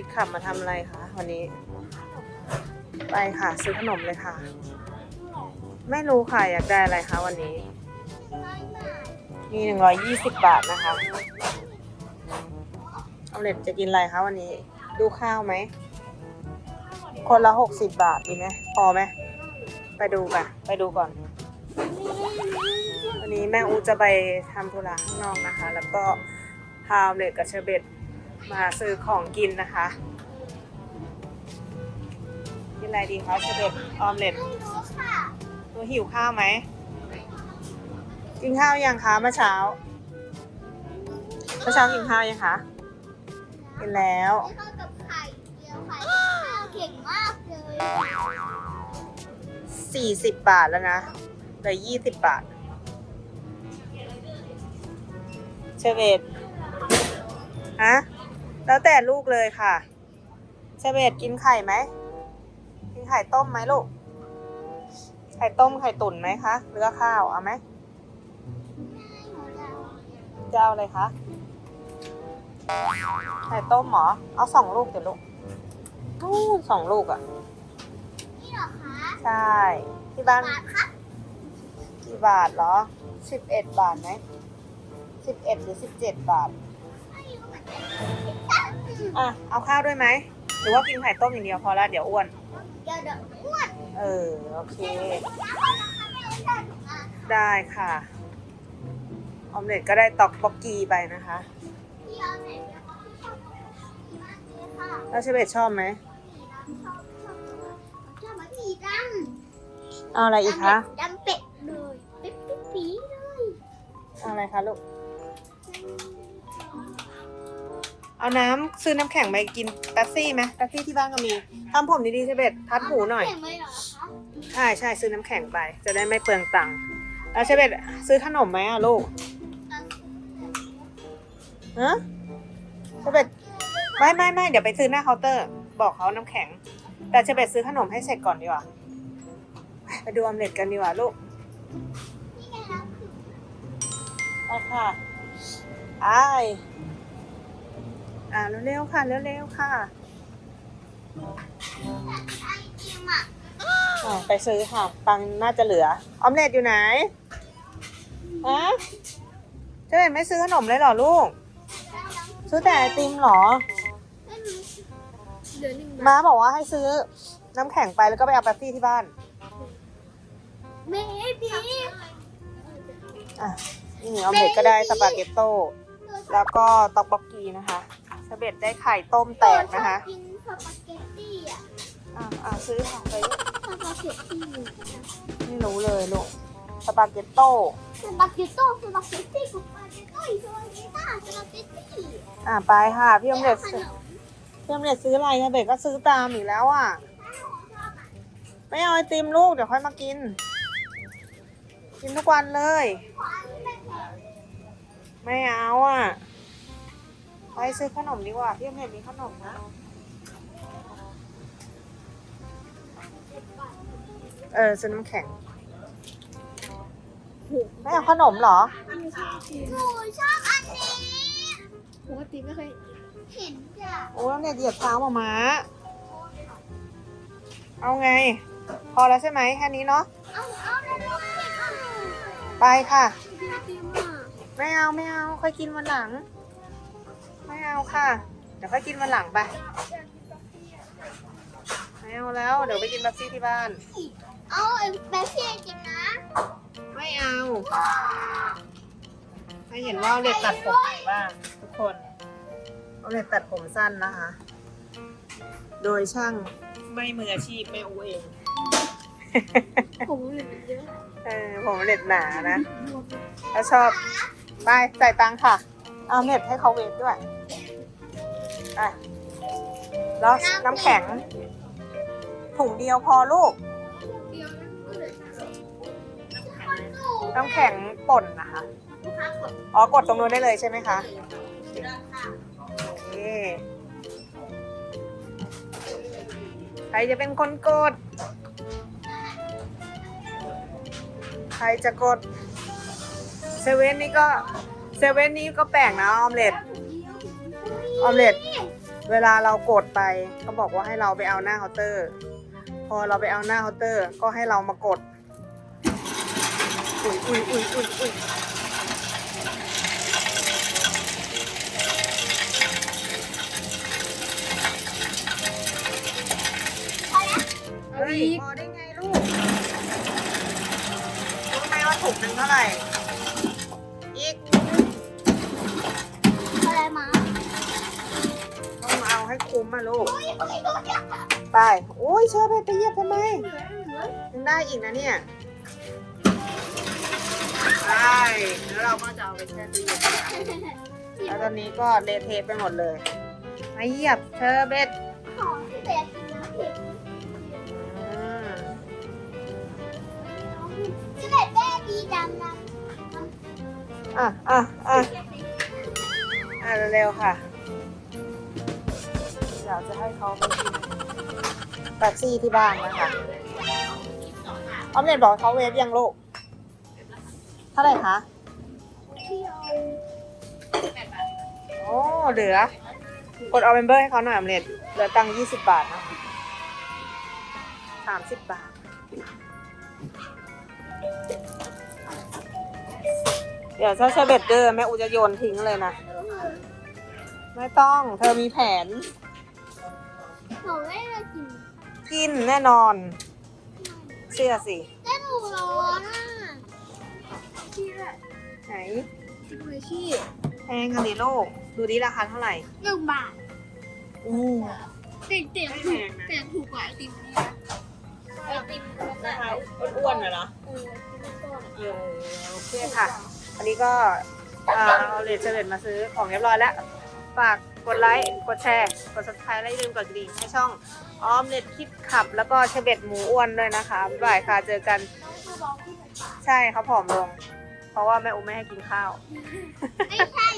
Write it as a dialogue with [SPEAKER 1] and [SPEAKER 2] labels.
[SPEAKER 1] คิดขับมาทำอะไรคะวันนี้ ไปค่ะซื้อขนมเลยค่ะ ไม่รู้ค่ะอยากได้อะไรคะวันนี้ มีหนึ่งร้อยยี่สิบบาทนะคะออมเล็ตจะกินอะไรคะวันนี้ ดูข้าวไหม คนละหกสิบบาทดีไหมพอไหมไปดูกันไปดูก่อน วันนี้แม่อูจะไปทำธุระข้างนอกนะคะ แล้วก็พาออมเล็ตกับเชอร์เบต มาซื้อของกินนะคะกินอะไรดีคะเชอร์เบตออมเล็ต
[SPEAKER 2] ไม่รู้ค่ะ
[SPEAKER 1] หนูหิวข้าวไหม กินข้าวยังคะเมื่อเช้าเมื่อเช้ากินข้าวยังคะกินแล้ว
[SPEAKER 2] ข้ากับไข่เดียวไข่ข้าวเก่งมากเลย
[SPEAKER 1] สี่สิบบาทแล้วนะเหลือยี่สิบบาทเชเวตฮะ แล้วแต่ลูกเลยค่ะเชเวตกินไข่ไหม กินไข่ต้มไหมลูก ไข่ต้มไข่ตุ๋นไหมคะ หรือว่าข้าวเอาไหมจะเอาอะไรคะ ไข่ต้มเหรอเอาสองลูกเดี๋ยวลูกอู้สองลูกอะ
[SPEAKER 2] นี่เหรอคะ
[SPEAKER 1] ใช่ ที่บ้าน
[SPEAKER 2] บาทครับ
[SPEAKER 1] กี่บาทเหรอสิบเอ็ดบาทไหมสิบเอ็ดหรือสิบเจ็ดบาท
[SPEAKER 2] ไม่รู้เหมื อนกัน
[SPEAKER 1] อะเอาข้าวด้วยไหม หรือว่ากินไข่ต้มอย่างเดียวพอละเดี๋ยวอ้วน
[SPEAKER 2] เดี๋ยวเดี๋ยวอ้วน
[SPEAKER 1] เออ โอเค
[SPEAKER 2] แล้วคนนะคะไม่รู้จักหนูอะ
[SPEAKER 1] ได้ค่ะ ออมเล็ตก็ได้ตอกบ็อกกีไปนะคะ
[SPEAKER 2] พี่เอาไหนเดี๋ยวเขาที่ชอบมากเลยค่ะ
[SPEAKER 1] แล้วเชเบตชอบไหม
[SPEAKER 2] สีดำชอบชอบชอบชอบไหมสีดำ
[SPEAKER 1] เอาอะไรอีกคะ
[SPEAKER 2] ดำเป็ดเลยเป็ดปิ๊ดปีเลย
[SPEAKER 1] เอาอะไรคะลูก เอาน้ำซื้อน้ำแข็งไปกินแป๊บซี่ไหมแป๊บซี่ที่บ้านก็มีทำผมดีๆเชเบตทัดหูหน่อย
[SPEAKER 2] เห็นไหมเหรอคะ
[SPEAKER 1] ใช่ใช่ซื้อน้ำแข็งไป จะได้ไม่เปลืองตังค์แล้วเชเบตซื้อขนมไหมอะลูกฮะเชเบตไม่ไม่ไม่เดี๋ยวไปซื้อหน้าเคาน์เตอร์ บอกเขาน้ำแข็ง แต่เชเบตซื้อขนมให้เสร็จก่อนดีกว่าไปดูออมเล็ตกันดีกว่าลูก
[SPEAKER 2] นี่ไงครับ
[SPEAKER 1] ไปค่ะไอาย อ่าเร็วๆค่ะเร็วๆค่ะ
[SPEAKER 2] ไอติมอะ
[SPEAKER 1] อ่าไปซื้อค่ะตังค์น่าจะเหลือ ออมเล็ตอยู่ไหนฮะเชเบตไม่ซื้อขนมเลยเหรอลูก ซื้อแต่ไอติมเหรอ
[SPEAKER 2] ไม่รู้เหลือหนึ่ง
[SPEAKER 1] ม้าบอกว่าให้ซื้อน้ำแข็งไปแล้วก็ไปเอาแป๊บซี่ที่บ้าน
[SPEAKER 2] เมบี
[SPEAKER 1] อะนี่ออมเล็ตก็ได้สปาเกตโต้ แล้วก็ต็อกบ็อกกีนะคะ เชเบตได้ไข่ต้มแตกนะคะ
[SPEAKER 2] กินสปาเกตตี้อะ
[SPEAKER 1] อะอะซื้อค่ะไป
[SPEAKER 2] สปาเกตตี้
[SPEAKER 1] ไม่รู้เลยลูกสปาเกตโต้
[SPEAKER 2] สปาเกตโต้สปาเกตตี้สปาเกตตี้สปาเกตต้าสปาเกตตี้
[SPEAKER 1] อะไปค่ะพี่ออมเล็ตซื้อพี่ออมเล็ตซื้ออะไรเชเบตก็ซื้อตามอีกแล้วอะไม่เอาไอติมลูกเดี๋ยวค่อยมากิน กินทุกวันเลย ไม่เอาอะ ไปซื้อขนมดีกว่า พี่ออมเล็ตมีขนมนะ เออซื้อน้ำแข็ง ไม่เอาขนมเหรอ
[SPEAKER 2] หนูชอบอันนี้
[SPEAKER 3] ปกติไม่เคย
[SPEAKER 2] เห็นจ้ะ
[SPEAKER 1] โอ้ยเนี่ยเหยียบเท้าหมาม้าเอาไง พอแล้วใช่ไหมแค่นี้เนาะ
[SPEAKER 2] เอาเอาแล้วลูกเห็นอะ
[SPEAKER 1] ไปค่ะ
[SPEAKER 2] ไอติมอะ
[SPEAKER 1] ไม่เอาไม่เอาค่อยกินวันหลังไม่ เอาค่ะ เดี๋ยวค่อยกินวันหลังไปไม่เอาแล้ว เดี๋ยวไปกินบัฟซี่ที่บ้าน
[SPEAKER 2] เอาไอ้แบบพี่ไอติมนะ
[SPEAKER 1] ไม่เอาให้เห็นว่าเอาเล็กตัดผมไหนบ้างทุกคนเอาเล็กตัดผมสั้นนะคะ โดยช่างไม่มืออาชีพแม่อูเอง
[SPEAKER 3] ผมเหลือเยอะ
[SPEAKER 1] เออผมเล็ดหนานะถ้าชอบ ไปจ่ายตังค่ะ เอาเน็ตให้เขาเวฟด้วย อะแล้วน้ำแข็ง ถุงเดียวพอลูก
[SPEAKER 2] น้ำ
[SPEAKER 1] แข็งป่นนะคะอ๋อกดตรงนู้นได้เลยใช่ไหมคะโอเคใครจะเป็นคนกด ใครจะกดเซเว่นนี่ก็เซเว่นนี่ก็แปลกนะออมเล็ตออมเล็ต เวลาเรากดไปเขาบอกว่าให้เราไปเอาหน้าเคาน์เตอร์ พอเราไปเอาหน้าเคาน์เตอร์ ก็ให้เรามากดอุ้ยอุ้ยอุ้ยอุ้ยอุ้ย
[SPEAKER 3] เอา
[SPEAKER 1] เฮ้ย
[SPEAKER 3] อีก
[SPEAKER 1] พอได้ไงลูกรู้ไหมว่าถุงหนึ่งเท่าไหร่ ให้คุ้มอะลูก
[SPEAKER 2] อุ้ยอุ้ยดูจ้ะ
[SPEAKER 1] ไปโอ้ยเชื่อไปไปเหยียบทำไมยังได้อีกนะเนี่ยใช่แล้วเราก็จะเอาไปแช่ตู้เย็นกันแล้วตอนนี้ก็เละเทะไปหมดเลยมาเหยียบเชอร์เบต
[SPEAKER 2] ของที่แบบกินน้ำเผ็ด
[SPEAKER 1] อืม
[SPEAKER 2] จะได้แม่ดีจังนะ
[SPEAKER 1] อะอะอะอะเร็วๆค่ะ เดี๋ยวจะให้เขาไปกินแป๊บซี่ที่บ้านนะคะออมเล็ตบอกเขาเวฟยังลูกเท่าไหร่คะโอ้เหลือกดเอาเมมเบอร์ให้เขาหน่อยออมเล็ตเหลือตังค์ยี่สิบบาทนะสามสิบบาทเดี๋ยวถ้าเชอร์เบตเดอร์แม่อูจะโยนทิ้งเลยนะ ไม่ต้องเธอมีแผน
[SPEAKER 2] หนูไม่ได้กิน
[SPEAKER 1] กินแน่นอน เชื่อสิ
[SPEAKER 2] แต่หนูร้อนอะ
[SPEAKER 3] ที่แหละ
[SPEAKER 1] ไหน
[SPEAKER 3] มือชี่
[SPEAKER 1] แพงกันดิลูกดูดิราคาเท่าไหร่
[SPEAKER 2] หนึ่งบาท
[SPEAKER 1] อู้
[SPEAKER 3] เต็มเต็ม
[SPEAKER 1] ไม่
[SPEAKER 3] ถู
[SPEAKER 1] แพ
[SPEAKER 3] ก
[SPEAKER 1] งนะ
[SPEAKER 3] แต่ถูกกว่าไอติมนี่นะไอติมรส
[SPEAKER 1] รา
[SPEAKER 3] อะ
[SPEAKER 1] คาอ้วนๆน่ะเหรอ
[SPEAKER 3] เออไอติมก้อน
[SPEAKER 1] เออโอเคค่ะ อันนี้ก็อ่าเอาเลทเฉลตมาซื้อของเรียบร้อยแล้ว ฝากกดไลค์ กดแชร์ กด subscribe และอย่าลืมกดกระดิ่งให้ช่องออมเล็ตคิดขับ แล้วก็เชเบตหมูอ้วนด้วยนะคะบ๊ายบายค่ะเจอกัน ใช่เขาผอมลง เพราะว่าแม่อุ้มไม่ให้กินข้าว
[SPEAKER 2] ไม่ใช่